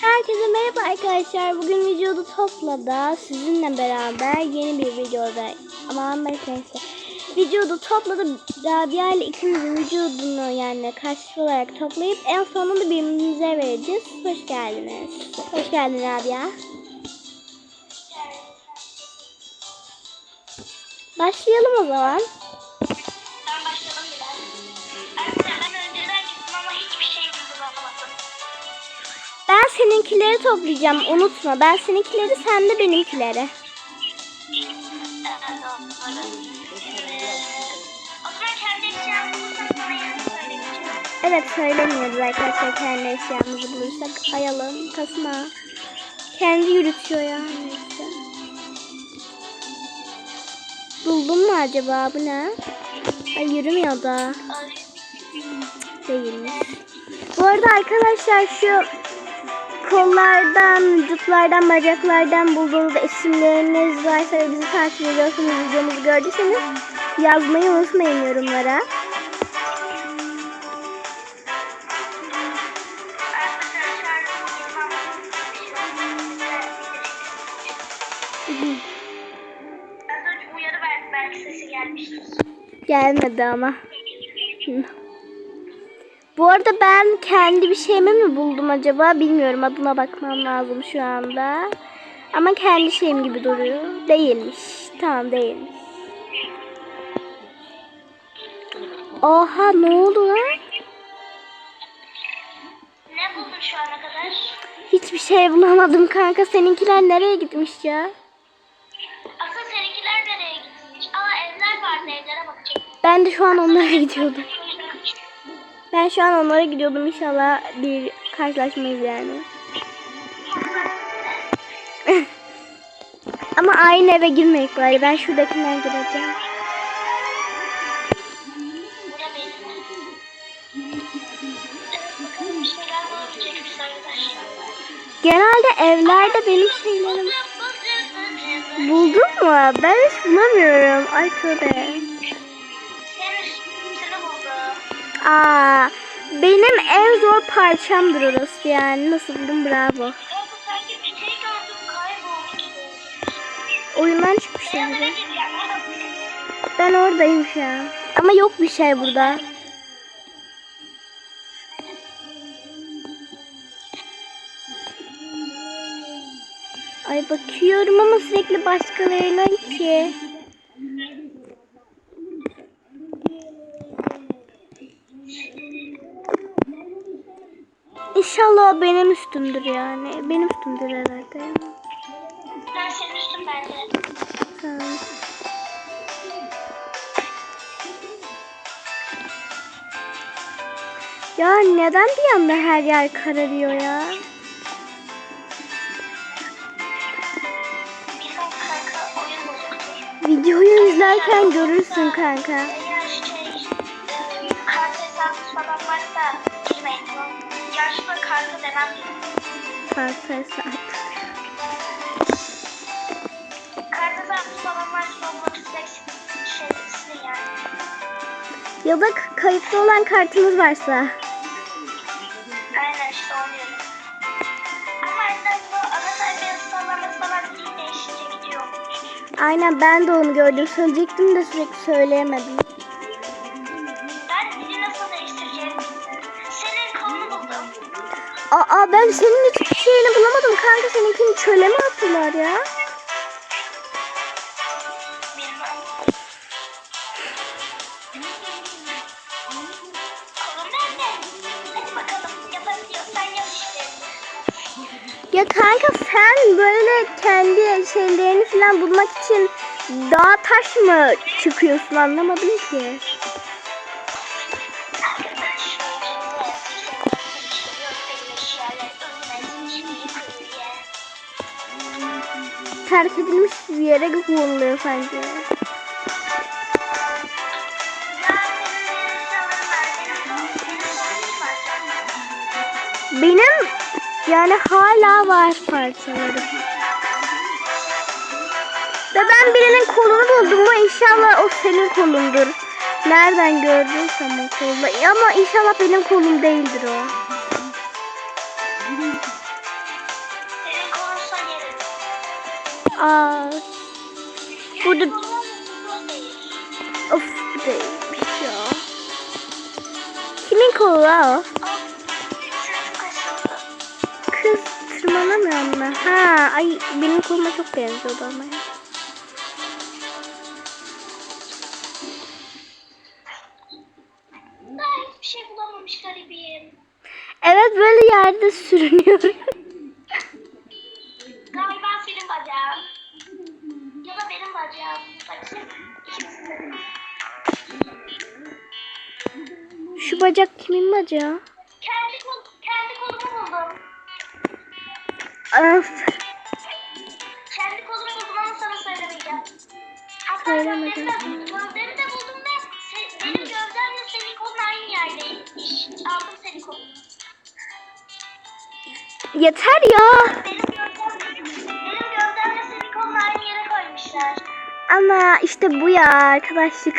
Herkese merhaba arkadaşlar. Bugün vücudu topladı. Sizinle beraber yeni bir videoda aman neyse. Vücudu topladı. Rabia ile ikimizin vücudunu yani karşı olarak toplayıp en sonunda birbirimize vereceğiz. Hoş geldiniz. Hoş geldin Rabia. Başlayalım o zaman. Seninkileri toplayacağım. Unutma. Ben seninkileri sen de benimkileri. Evet söylemiyoruz arkadaşlar kendi eşyamızı bulursak. Ayalım kasma. Kendi yürütüyor ya. Neyse. Buldun mu acaba bu ne? Ay yürümüyor da. Değilmiş. Bu arada arkadaşlar şu kollardan, vücutlardan, bacaklardan bulduğunuz isimleriniz varsa ve bizi takip ediyorsanız, videomuzu gördüyseniz yazmayı unutmayın yorumlara. Arkadaşlar şarjım Bu arada ben kendi bir şeyimi mi buldum acaba bilmiyorum. Adına bakmam lazım şu anda. Ama kendi şeyim gibi duruyor. Değilmiş. Tamam değilmiş. Oha ne oldu lan? Ne buldun şu ana kadar? Hiçbir şey bulamadım kanka. Seninkiler nereye gitmiş ya? Asıl seninkiler nereye gitmiş? Aa evler vardı evlere bakacak. Ben de şu an onlara gidiyordum. Ben şu an onlara gidiyordum. İnşallah bir karşılaşmayız yani. Ama aynı eve girmeyek bari. Ben şuradakinden gireceğim. Genelde evlerde benim şeylerim... Buldun mu? Ben hiç bulamıyorum. Ay tövbe. Aa, benim en zor parçamdır orası yani. Nasıl buldum bravo. Gibi. Oyundan çıkmış Beyaz eve yani. gir ya. Ben oradayım şu an. Ama yok bir şey burada. Ay bakıyorum ama sürekli başkalarına ki. İnşallah benim üstümdür yani. Benim üstümdür herhalde. Ben senin üstün bence. Tamam. Ya neden bir anda her yer kararıyor ya? Videoyu izlerken görürsün kanka. Kartı demem. Farklı hesap. Kart hesabınız falan varsa olmak size silin yani. Ya da kayıtlı olan kartınız varsa. Aynen işte onu diyorum. Ama enden bu ana sayfaya sallaması falan değişince gidiyor. Aynen ben de onu gördüm. Söyleyecektim de sürekli söyleyemedim. Aa ben senin hiçbir şeyini bulamadım kanka. Seninkini çöle mi attılar ya? Ya kanka sen böyle kendi şeylerini falan bulmak için dağ taş mı çıkıyorsun anlamadım ki. Terk edilmiş bir yere konuluyor sanki. Benim yani hala var parçalarım. Ve ben birinin kolunu buldum. Bu inşallah o senin kolundur. Nereden gördüysem o kolu. Ama inşallah benim kolum değildir o. Of değilmiş ya. Kimin kolu la o? Kız tırmanamıyor mu? Ha ay benim koluma çok benziyordu ama ya. hiçbir şey bulamamış garibim. Evet böyle yerde sürünüyor. Galiba senin bacağın. Ya da benim bacağım. Şu bacak kimin bacağı? Kendi, kol, kendi kolumu buldum. Öf. Kendi kolumu buldum ama sana söylemeyeceğim. Hatta Söylemedin. gözlerimi de, buldum ve se- benim gözlerimle senin kolun aynı yerdeymiş. Aldım senin kolunu. Yeter ya. Benim gözlerimle senin kolun aynı yere koymuşlar. Ama işte bu ya arkadaşlık.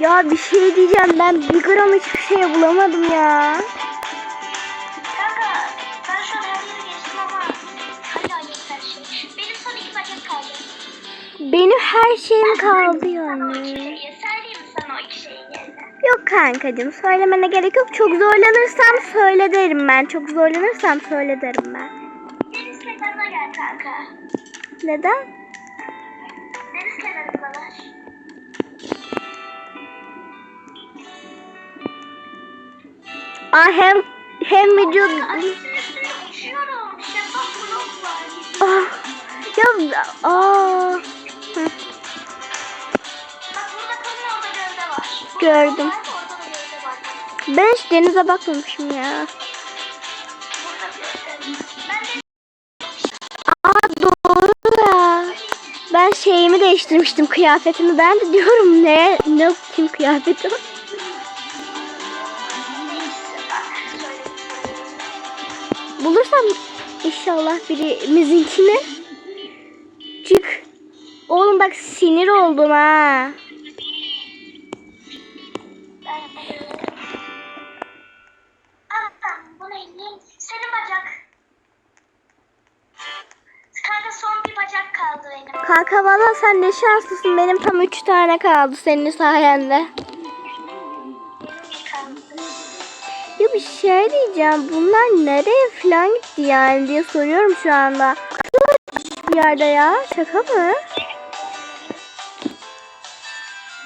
Ya bir şey diyeceğim ben bir gram hiçbir şey bulamadım ya. Kanka ben şu an her yere geçtim ama hala yok her şey. Benim son iki paket kaldı. Benim her şeyim kaldı yani. şeyi yerine? Yok kankacığım söylemene gerek yok. Çok zorlanırsam söyle derim ben. Çok zorlanırsam söyle derim ben. Deniz kenarına gel kanka. Neden? Deniz kenarında var. Aa hem hem vücut... Ah, ya aa. Hı, Gördüm. Ben hiç denize bakmamışım Aa ya. Ben şeyimi değiştirmiştim kıyafetimi. Ben de diyorum ne ne kim kıyafeti Bulursam inşallah birimizinkini. Çık. Oğlum bak sinir oldum ha. Senin bacak. Kanka valla sen ne şanslısın. Benim tam üç tane kaldı senin sayende. Bir şey diyeceğim. Bunlar nereye falan gitti yani diye soruyorum şu anda. Bir yerde ya. Şaka mı?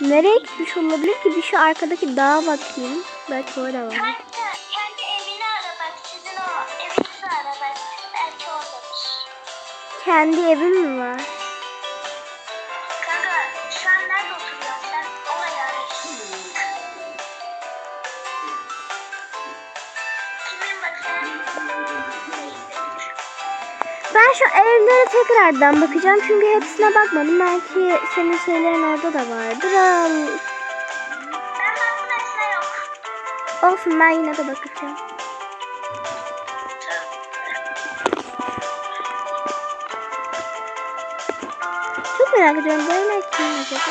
Nereye gitmiş olabilir ki? Bir şu arkadaki dağa bakayım. Belki orada var. Kendi evini ara bak. Sizin o evinizi ara bak. Belki oradadır. Kendi evim mi var? Evlere tekrardan bakacağım. Çünkü hepsine bakmadım. Belki senin şeylerin orada da vardır. Al. Ben. Olsun ben yine de bakacağım. Çok merak ediyorum. Böyle kim acaba?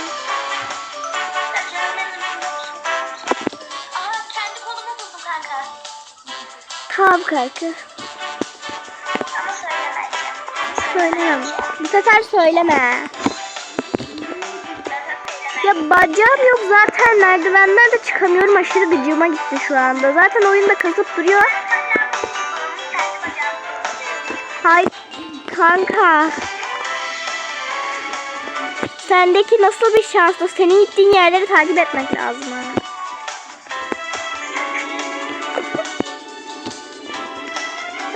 Tamam kanka. Söylemem. Bu sefer söyleme. Ya bacağım yok zaten merdivenden de çıkamıyorum. Aşırı gıcığıma gitti şu anda. Zaten oyunda kasıp duruyor. Hay kanka. Sendeki nasıl bir şans o? Senin gittiğin yerleri takip etmek lazım ha.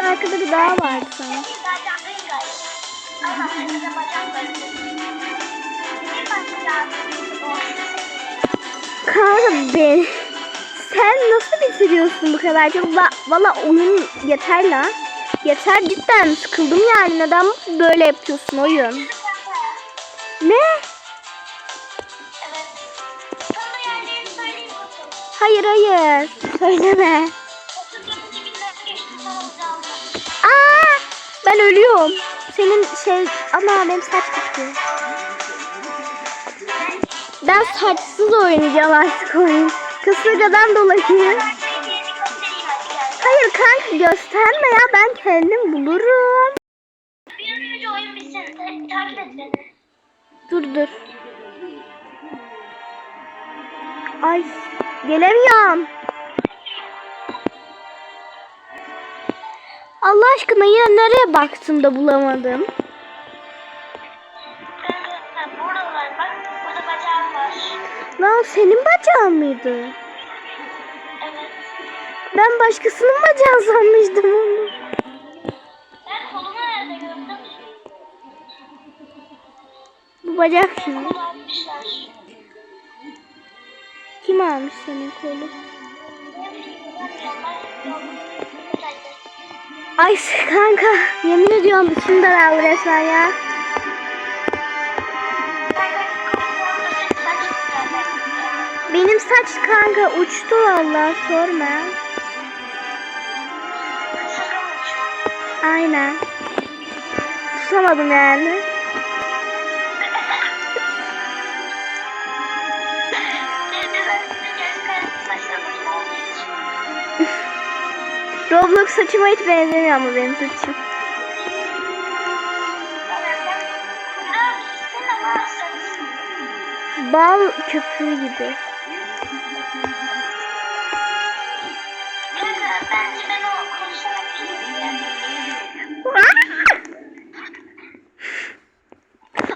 Arkada bir dağ vardı sanki. Ama. Kanka ben sen nasıl bitiriyorsun bu kadar çok? Va Valla oyun yeter la. Yeter cidden sıkıldım yani. Neden böyle yapıyorsun oyun? Ne? Hayır hayır. Söyleme. Aa, ben ölüyorum. Senin şey ama benim saç gitti. Ben saçsız oynayacağım artık oyun. Kasırgadan dolayı. Hayır kanka gösterme ya ben kendim bulurum. Bir an önce oyun bitsin. Ta- takip et beni. Dur dur. Ay gelemiyorum. Allah aşkına yine nereye baktım da bulamadım. Lan senin bacağın mıydı? Ben başkasının bacağı sanmıştım onu. Ben kolumu nerede gördüm? Bu bacak şimdi. Kim almış senin kolu? Ay kanka yemin ediyorum bütün daraldı resmen ya. Benim saç kanka uçtu vallahi sorma. Aynen. Tutamadım yani. Roblox saçıma hiç benzemiyor ama benim saçım. Bal köpüğü gibi.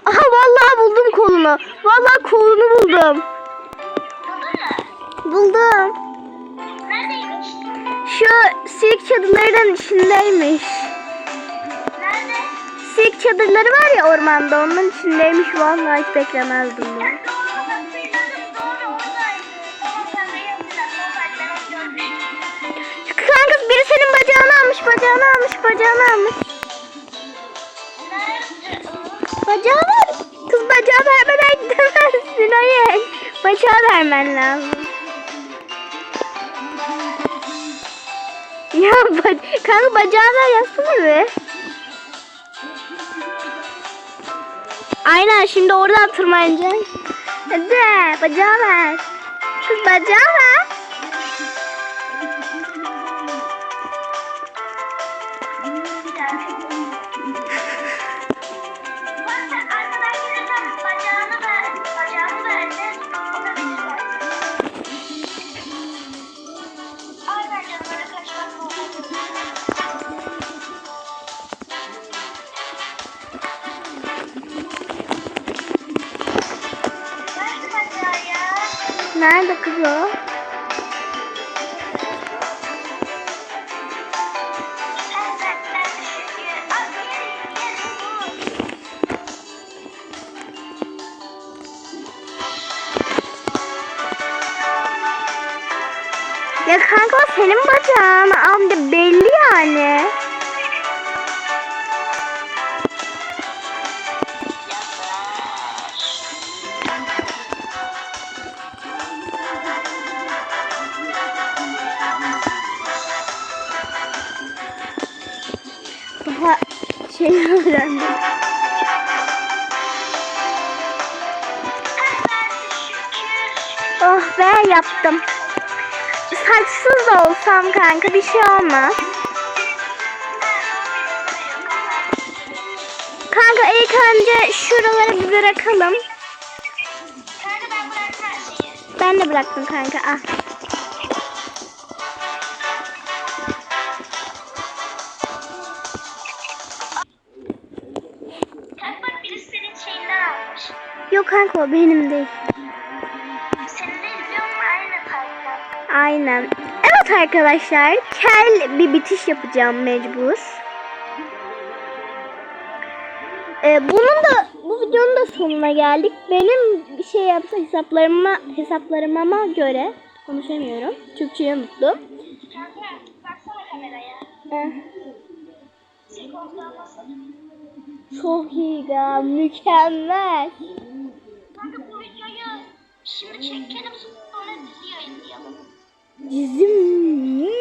Aha vallahi buldum kolunu. Vallahi kolunu buldum. Buldum. Şu silk çadırlarının içindeymiş. Nerede? Silk çadırları var ya ormanda onun içindeymiş. Vallahi hiç beklemezdim bunu. Kanka biri senin bacağını almış, bacağını almış, bacağını almış. Bacağı var. Kız bacağı vermeden gidemezsin. Hayır. Bacağı vermen lazım. Ya ba kanka bacağı ver yapsana be. Aynen şimdi oradan tırmanacaksın. Hadi bacağı ver. Kız bacağı ver. Bak Ya kanka o senin bacağın. Amca belli yani. Daha şey öğrendim. Oh be yaptım. Saçsız olsam kanka bir şey olmaz. Kanka ilk önce şuraları bir bırakalım. Ben de bıraktım kanka. Ah. Yok kanka o benim değil. Aynen. Evet arkadaşlar. Kel bir bitiş yapacağım mecbur. Ee, bunun da bu videonun da sonuna geldik. Benim bir şey yapsa hesaplarıma hesaplarıma göre konuşamıyorum. Türkçeyi unuttum. Nasıl? çok iyi ya, mükemmel. Kanka bu videoyu şimdi çekelim sonra dizi yayınlayalım. Dizim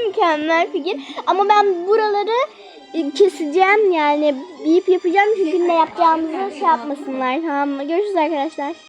mükemmel fikir. Ama ben buraları e, keseceğim yani bip yapacağım çünkü ne yapacağımızı şey yapmasınlar tamam mı? Görüşürüz arkadaşlar.